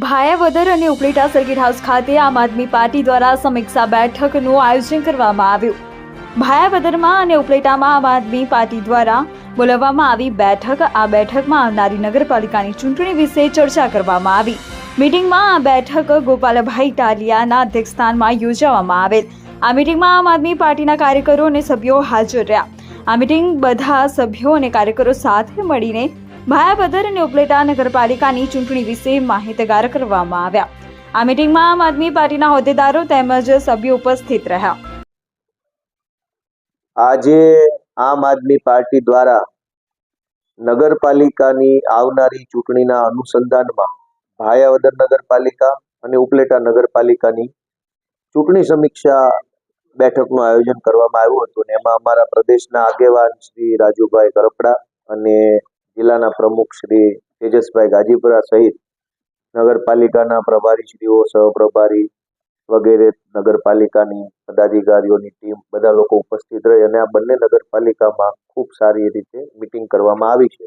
ભાયાવદર અને Upleta circuit house ખાતે આમ આદમી પાર્ટી દ્વારા સમીક્ષા બેઠકનું આયોજન કરવામાં આવ્યું. ભાયાવદરમાં અને ઉપલેટામાં આમ આદમી પાર્ટી દ્વારા બોલાવવામાં આવી બેઠક. આ બેઠકમાં આવનારી નગરપાલિકાની ચૂંટણી વિશે ચર્ચા કરવામાં આવી. મીટિંગમાં આ બેઠક ગોપાલભાઈ ટાલિયાના અધ્યક્ષસ્થાનમાં યોજવામાં આવેલ. આ મીટિંગમાં આમ આદમી પાર્ટીના કાર્યકરો અને સભ્યો હાજર રહ્યા. આ મીટિંગ બધા સભ્યો અને કાર્યકરો સાથે મળીને ભાયાપદર અને ઉપલેટા નગરપાલિકાની ચૂંટણી વિશે માહિતગાર કરવામાં આવ્યા. આ મિટિંગમાં આમ આદમી પાર્ટીના હોદ્દેદારો તેમજ સભ્યો ઉપસ્થિત રહ્યા. આજે આમ આદમી પાર્ટી દ્વારા નગરપાલિકાની આવનારી ચૂંટણીના અનુસંધાનમાં ભાયાવદર નગરપાલિકા અને ઉપલેટા નગરપાલિકાની ચૂંટણી સમીક્ષા બેઠકનું આયોજન કરવામાં આવ્યું હતું અને એમાં અમારા પ્રદેશના આગેવાન શ્રી રાજુભાઈ કરપડા અને જિલ્લાના પ્રમુખ શ્રી તેજસભાઈ ગાજીપુરા સહિત નગરપાલિકાના પ્રભારીશ્રીઓ, સહપ્રભારી વગેરે નગરપાલિકાની પદાધિકારીઓની ટીમ બધા લોકો ઉપસ્થિત રહી અને આ બંને નગરપાલિકામાં ખૂબ સારી રીતે મિટિંગ કરવામાં આવી છે.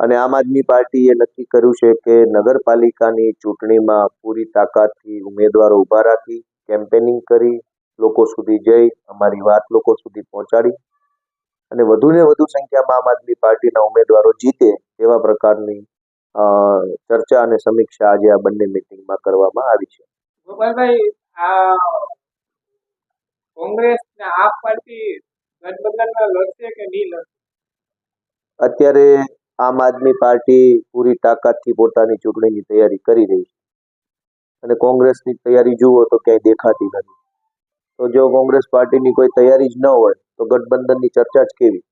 અને આમ આદમી પાર્ટીએ નક્કી કર્યું છે કે નગરપાલિકાની ચૂંટણીમાં પૂરી તાકાતથી ઉમેદવારો ઊભા રાખી, કેમ્પેનિંગ કરી, લોકો સુધી જઈ, અમારી વાત લોકો સુધી પહોંચાડી. અને વધુને વધુ સંખ્યામાં આમ આદમી પાર્ટીના ઉમેદવારો જીતે તેવા પ્રકારની ચર્ચા અને સમીક્ષા આજે આ બંને મિટિંગમાં કરવામાં આવી છે. ગોપાલભાઈ આ કોંગ્રેસ ને આપ પાર્ટી ગઠબંધનમાં લડશે કે નહીં લડશે? અત્યારે આમ આદમી પાર્ટી પૂરી તાકાતથી પોતાની ચૂંટણીની તૈયારી કરી રહી છે. અને કોંગ્રેસની તૈયારી જુઓ તો ક્યાંય દેખાતી નથી. તો જો કોંગ્રેસ પાર્ટીની કોઈ તૈયારી જ ન હોય તો ગઠબંધનની ચર્ચા જ કેવી?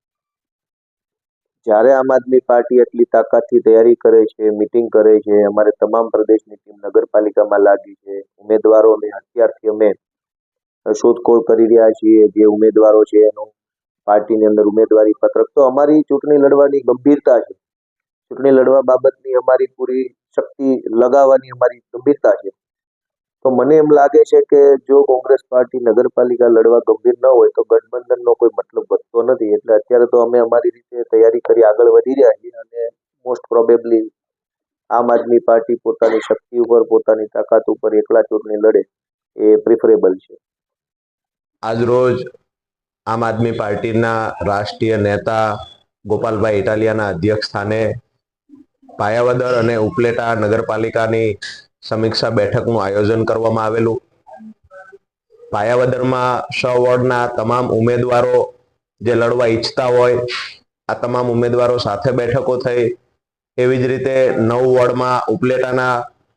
જ્યારે આમ આદમી પાર્ટી એટલી તાકાતથી તૈયારી કરે છે, મિટિંગ કરે છે, અમારે તમામ પ્રદેશની ટીમ નગરપાલિકામાં લાગી છે ઉમેદવારોને અત્યારથી અમે શોધખોળ કરી રહ્યા છીએ, જે ઉમેદવારો છે એનો પાર્ટીની અંદર ઉમેદવારી પત્રક. તો અમારી ચૂંટણી લડવાની ગંભીરતા છે. ચૂંટણી લડવા બાબતની અમારી પૂરી શક્તિ લગાવવાની અમારી ગંભીરતા છે. તો મને એમ લાગે છે કે જો કોંગ્રેસ પાર્ટી નગરપાલિકા લડવા ગંભીર ન હોય તો ગઠબંધનનો કોઈ મતલબ વધતો નથી. એટલે અત્યારે તો અમે અમારી રીતે તૈયારી કરી આગળ વધી રહ્યા છીએ અને મોસ્ટ પ્રોબેબલી આમ આદમી પાર્ટી પોતાની શક્તિ ઉપર, પોતાની તાકાત ઉપર એકલા ચૂંટણી લડે એ પ્રિફરેબલ છે. આજરોજ આમ આદમી પાર્ટીના રાષ્ટ્રીય નેતા ગોપાલભાઈ ઇટાલિયાના અધ્યક્ષ સ્થાને પાયાવદર અને ઉપલેટા નગરપાલિકાની સમીક્ષા બેઠકનું આયોજન કરવામાં આવેલું. પાયાવદરમાં સ વોર્ડના તમામ ઉમેદવારો જે લડવા ઈચ્છતા હોય, આ તમામ ઉમેદવારો સાથે બેઠકો થઈ. એવી જ રીતે નવ વોર્ડમાં ઉપલેટાના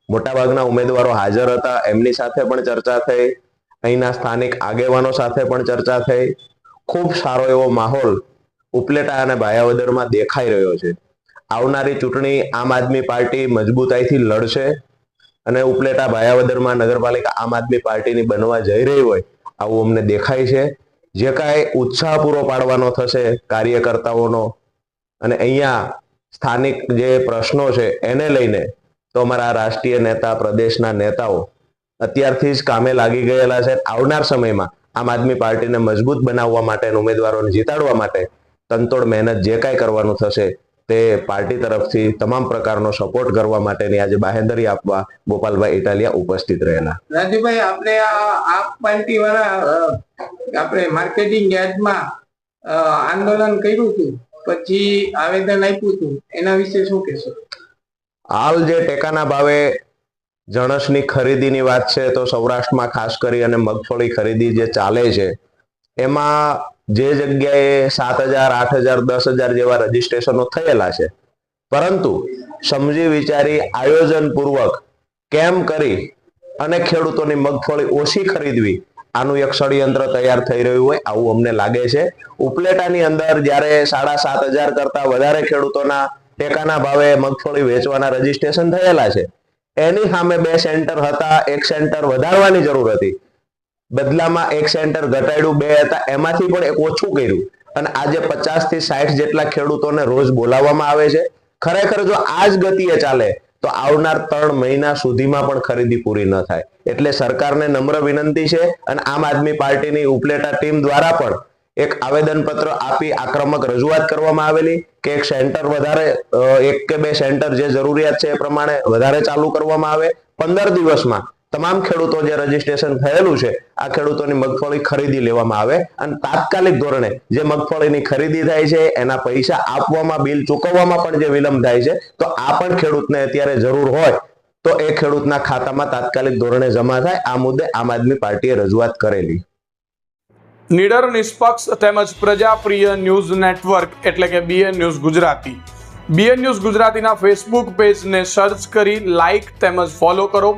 મોટાભાગના ઉમેદવારો હાજર હતા. એમની સાથે પણ ચર્ચા થઈ. અહીંના સ્થાનિક આગેવાનો સાથે પણ ચર્ચા થઈ. ખૂબ સારો એવો માહોલ ઉપલેટા અને ભાયાવદરમાં દેખાઈ રહ્યો છે. આવનારી ચૂંટણી આમ આદમી પાર્ટી મજબૂતાઈથી લડશે. અને ઉપલેટા ભાયાવદરમાં નગરપાલિકા આમ આદમી પાર્ટીની બનવા જઈ રહી હોય, આવું અમને દેખાય છે. જે કાંઈ ઉત્સાહ પૂરો પાડવાનો થશે કાર્યકર્તાઓનો, અને અહીંયા સ્થાનિક જે પ્રશ્નો છે એને લઈને તો અમારા રાષ્ટ્રીય નેતા, પ્રદેશના નેતાઓ અત્યારથી જ કામે લાગી ગયેલા છે. આવનાર સમયમાં આમ આદમી પાર્ટીને મજબૂત બનાવવા માટે અને ઉમેદવારોને જીતાડવા માટે તંતોડ મહેનત જે કાંઈ કરવાનું થશે તે પાર્ટી તરફથી તમામ પ્રકારનો સપોર્ટ કરવા માટેની આજે બાહેંધરી આપવા ગોપાલભાઈ ઇટાલિયા ઉપસ્થિત રહેલા. રાજુભાઈ આપણે આ પાર્ટી વાળા આપણે માર્કેટિંગ યાર્ડમાં આંદોલન કર્યું હતું પછી આવેદન આપ્યું હતું એના વિશે શું કહેશો? હાલ જે ટેકાના ભાવે જણસની ખરીદીની વાત છે તો સૌરાષ્ટ્રમાં ખાસ કરી અને મગફળી ખરીદી જે ચાલે છે એમાં જે જગ્યાએ સાત હજાર આઠ હજાર દસ હજાર જેવા રજીસ્ટ્રેશનો થયેલા છે. પરંતુ સમજી વિચારી આયોજન પૂર્વક કેમ કરી અને ખેડૂતોની મગફળી ઓછી ખરીદવી, આનું એક ષડયંત્ર તૈયાર થઈ રહ્યું હોય, આવું અમને લાગે છે. ઉપલેટાની અંદર જ્યારે સાડા સાત હજાર કરતા વધારે ખેડૂતોના ટેકાના ભાવે મગફળી વેચવાના રજીસ્ટ્રેશન થયેલા છે. એની સામે બે સેન્ટર હતા, એક સેન્ટર વધારવાની જરૂર હતી. બદલામાં એક સેન્ટર ઘટાડ્યું, બે હતા, એમાંથી પણ એક ઓછું કર્યું. અને આજે પચાસથી સાઠ જેટલા ખેડૂતોને રોજ બોલાવવામાં આવે છે. ખરેખર જો આ જ ગતિએ ચાલે, તો આવનાર ત્રણ મહિના સુધીમાં પણ ખરીદી પૂરી ન થાય. એટલે સરકારને નમ્ર વિનંતી છે અને આમ આદમી પાર્ટીની ઉપલેટા ટીમ દ્વારા પણ એક આવેદનપત્ર આપી આક્રમક રજૂઆત કરવામાં આવેલી કે એક સેન્ટર વધારે એક કે બે સેન્ટર જે જરૂરિયાત છે એ પ્રમાણે વધારે ચાલુ કરવામાં આવે. પંદર દિવસમાં તમામ ખેડૂતો જે રજીસ્ટ્રેશન થયેલું છે, આ ખેડૂતોની મગફળી ખરીદી લેવામાં આવે અને તાત્કાલિક ધોરણે જે મગફળીની ખરીદી થાય છે, એના પૈસા આપવામાં, બિલ ચૂકવવામાં પણ જે વિલંબ થાય છે, તો આ પણ ખેડૂતને અત્યારે જરૂર હોય, તો એ ખેડૂતના ખાતામાં તાત્કાલિક ધોરણે જમા થાય. આ મુદ્દે આમ આદમી પાર્ટીએ રજૂઆત કરેલી. નિડર, નિષ્પક્ષ તેમજ પ્રજાપ્રિય ન્યૂઝ નેટવર્ક એટલે કે BN news Gujarati. BN news ગુજરાતીના ફેસબુક પેજને સર્ચ કરી લાઇક તેમજ ફોલો કરો.